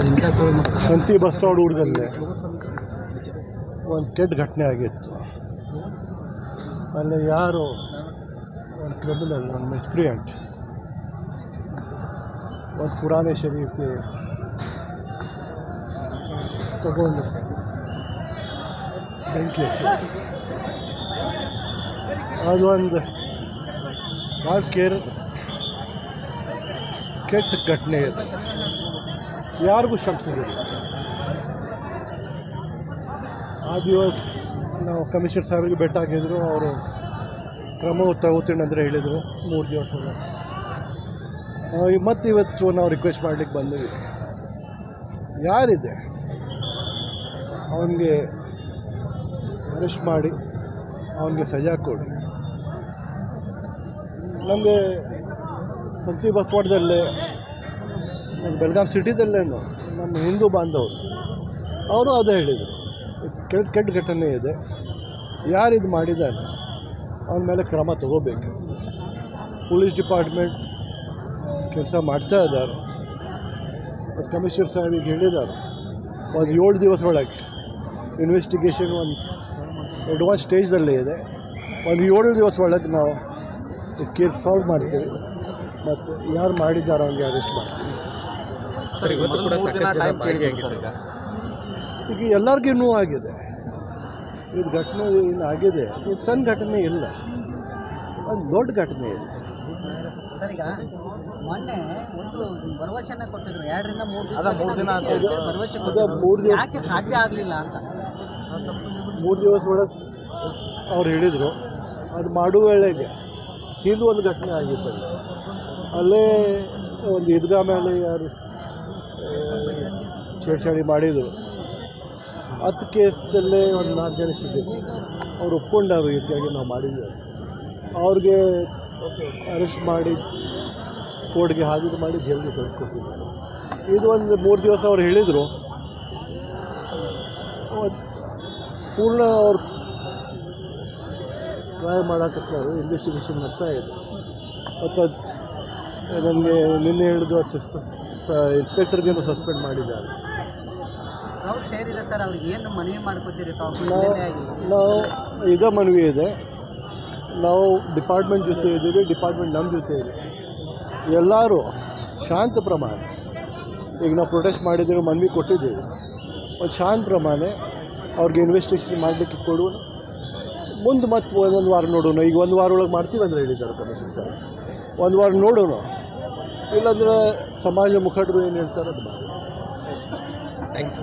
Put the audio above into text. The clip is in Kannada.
ಸಂತಿ ಬಸ್ ಸ್ಟಾಂಡ್ ಊರದಲ್ಲಿ ಒಂದು ಕೆಟ್ಟ ಘಟನೆ ಆಗಿತ್ತು ಅಲ್ಲಿ ಯಾರು ಒಂದು ಕ್ರಿಮಿನಲ್ ಒಂದು ಮಿಸ್ಕ್ರಿಯಂಟ್ ಒಂದು ಪುರಾಣೆ ಶರೀಫ್ಗೆ ತಗೊಂಡು ಬೆಂಕಿ ಹಚ್ಚಿ ಅದೊಂದು ಭಾಳ ಕೇರ್ ಕೆಟ್ಟ ಘಟನೆ ಇದು ಯಾರಿಗೂ ಶ್ರಮಿಸಿದ್ದೀವಿ ಆ ದಿವಸ ನಾವು ಕಮಿಷನರ್ ಸಾಹೇಬ್ರಿಗೆ ಭೇಟಿ ಆಗಿದ್ರು, ಅವರು ಕ್ರಮ ತಗೋತೀನಿ ಅಂದರೆ ಹೇಳಿದರು, ಮೂರು ದಿವಸ ಮತ್ತು ಇವತ್ತು ನಾವು ರಿಕ್ವೆಸ್ಟ್ ಮಾಡ್ಲಿಕ್ಕೆ ಬಂದ್ವಿ. ಯಾರಿದೆ? ಅವನಿಗೆ ಅರೆಸ್ಟ್ ಮಾಡಿ, ಅವನಿಗೆ ಸಜಾ ಕೊಡಿ. ನಮಗೆ ಸಂತಿ ಬಸವಾಡದಲ್ಲೇ ಮತ್ತು ಬೆಳಗಾಂ ಸಿಟಿದಲ್ಲೇನು ನಮ್ಮ ಹಿಂದೂ ಬಾಂಧವರು, ಅವರು ಅದೇ ಹೇಳಿದರು. ಕೆಟ್ಟ ಕೆಟ್ಟ ಘಟನೆ ಇದೆ. ಯಾರು ಇದು ಮಾಡಿದ್ದಾನೆ? ಅವನ ಮೇಲೆ ಕ್ರಮ ತಗೋಬೇಕು. ಪೊಲೀಸ್ ಡಿಪಾರ್ಟ್ಮೆಂಟ್ ಕೆಲಸ ಮಾಡ್ತಾ ಇದ್ದಾರೆ. ಮತ್ತು ಕಮಿಷನರ್ ಸಾಹೇಬಿಗೆ ಹೇಳಿದ್ದಾರೆ. ಒಂದು ಏಳು ದಿವಸ ಒಳಗೆ ಇನ್ವೆಸ್ಟಿಗೇಷನ್ ಒಂದು ಅಡ್ವಾನ್ಸ್ ಸ್ಟೇಜ್ದಲ್ಲೇ ಇದೆ. ಒಂದು ಏಳು ದಿವಸ ಒಳಗೆ ನಾವು ಕೇಸ್ ಸಾಲ್ವ್ ಮಾಡ್ತೀವಿ. ಮತ್ತು ಯಾರು ಮಾಡಿದ್ದಾರೆ ಅವ್ರಿಗೆ ಅರೆಸ್ಟ್ ಮಾಡ್ತೀವಿ. ಸರ್ ಇವತ್ತು ಕೂಡ ಭಾಗಿಯಾಗಿದ್ದಾರೆ ಈಗ. ಎಲ್ಲರಿಗೂ ನೋವು ಆಗಿದೆ. ಇದು ಘಟನೆ ಏನು ಆಗಿದೆ. ಇದು ಸಣ್ಣ ಘಟನೆ ಇಲ್ಲ. ಒಂದು ದೊಡ್ಡ ಘಟನೆ ಇದೆ ಸರ್ ಈಗ ಮೊನ್ನೆ ಒಂದು ಭರವಸೆನ ಕೊಟ್ಟಿದ್ರು. ಎರಡರಿಂದ ಮೂರು ದಿವಸ ಅದ ಮೂರು ದಿನ ಭರವಸೆ ಮೂರು ದಿವಸ ಯಾಕೆ ಸಾಧ್ಯ ಆಗಲಿಲ್ಲ ಅಂತ? ಮೂರು ದಿವಸ ಒಳಗೆ ಅವ್ರು ಹೇಳಿದರು. ಅದು ಮಾಡುವ ವೇಳೆಗೆ ಇದು ಒಂದು ಘಟನೆ ಆಗಿತ್ತು. ಅಲ್ಲೇ ಒಂದು ಈದ್ಗಾ ಮೇಲೆ ಯಾರು ಛೇಡ್ಛಾಡಿ ಮಾಡಿದರು. ಹತ್ತು ಕೇಸದಲ್ಲೇ ಒಂದು ನಾಲ್ಕು ಜನ ಸಿಕ್ಕಿದ್ರು ಅವ್ರು ಒಪ್ಕೊಂಡಾರು ರೀತಿಯಾಗಿ ನಾವು ಮಾಡಿದ್ದೇವೆ ಅವ್ರಿಗೆ ಅರೆಸ್ಟ್ ಮಾಡಿ ಕೋರ್ಟ್ಗೆ ಹಾಜರು ಮಾಡಿ ಜೈಲಿಗೆ ಕಳಿಸ್ಕೊಟ್ಟಿದ್ದಾರೆ ಇದು ಒಂದು ಮೂರು ದಿವಸ ಅವ್ರು ಹೇಳಿದರು. ಪೂರ್ಣ ಅವ್ರು ಟ್ರೈ ಮಾಡಕತ್ತಾರೆ ಇನ್ವೆಸ್ಟಿಗೇಷನ್ ಮಾಡ್ತಾ ಇದೆ. ಮತ್ತು ನನಗೆ ನಿನ್ನೆ ಹೇಳಿದ್ರು ಅದು ಸಸ್ಪೆಂಡ್ ಇನ್ಸ್ಪೆಕ್ಟರ್ಗೇನು ಸಸ್ಪೆಂಡ್ ಮಾಡಿದ್ದಾರೆ. ಅವ್ರು ಸೇರಿದೆ ಸರ್ ಅವ್ರಿಗೆ ಏನು ಮನವಿ ಮಾಡ್ಕೊತೀರಿ? ತಾವು ನಾವು ಇದೇ ಮನವಿ ಇದೆ. ನಾವು ಡಿಪಾರ್ಟ್ಮೆಂಟ್ ಜೊತೆ ಇದ್ದೀವಿ ಡಿಪಾರ್ಟ್ಮೆಂಟ್ ನಮ್ಮ ಜೊತೆ ಇದೆ. ಎಲ್ಲರೂ ಶಾಂತ ಪ್ರಮಾಣ. ಈಗ ನಾವು ಪ್ರೊಟೆಸ್ಟ್ ಮಾಡಿದ್ದೀವಿ ಮನವಿ ಕೊಟ್ಟಿದ್ದೀವಿ. ಒಂದು ಶಾಂತ ಪ್ರಮಾಣ ಅವ್ರಿಗೆ ಇನ್ವೆಸ್ಟಿಗೇಷನ್ ಮಾಡಲಿಕ್ಕೆ ಕೊಡುವ ಮುಂದೆ ಮತ್ತೆ ಒಂದೊಂದು ವಾರ ನೋಡೋಣ. ಈಗ ಒಂದು ವಾರ ಒಳಗೆ ಮಾಡ್ತೀವಿ ಅಂದ್ರೆ ಹೇಳಿದ್ದಾರೆ ಕಮಿಷನ್ ಸರ್. ಒಂದು ವಾರ ನೋಡೋಣ. ಇಲ್ಲಾಂದ್ರೆ ಸಮಾಜ ಮುಖಂಡರು ಏನು ಹೇಳ್ತಾರೆ ಅದು ಮಾಡಿ ಥ್ಯಾಂಕ್ಸ್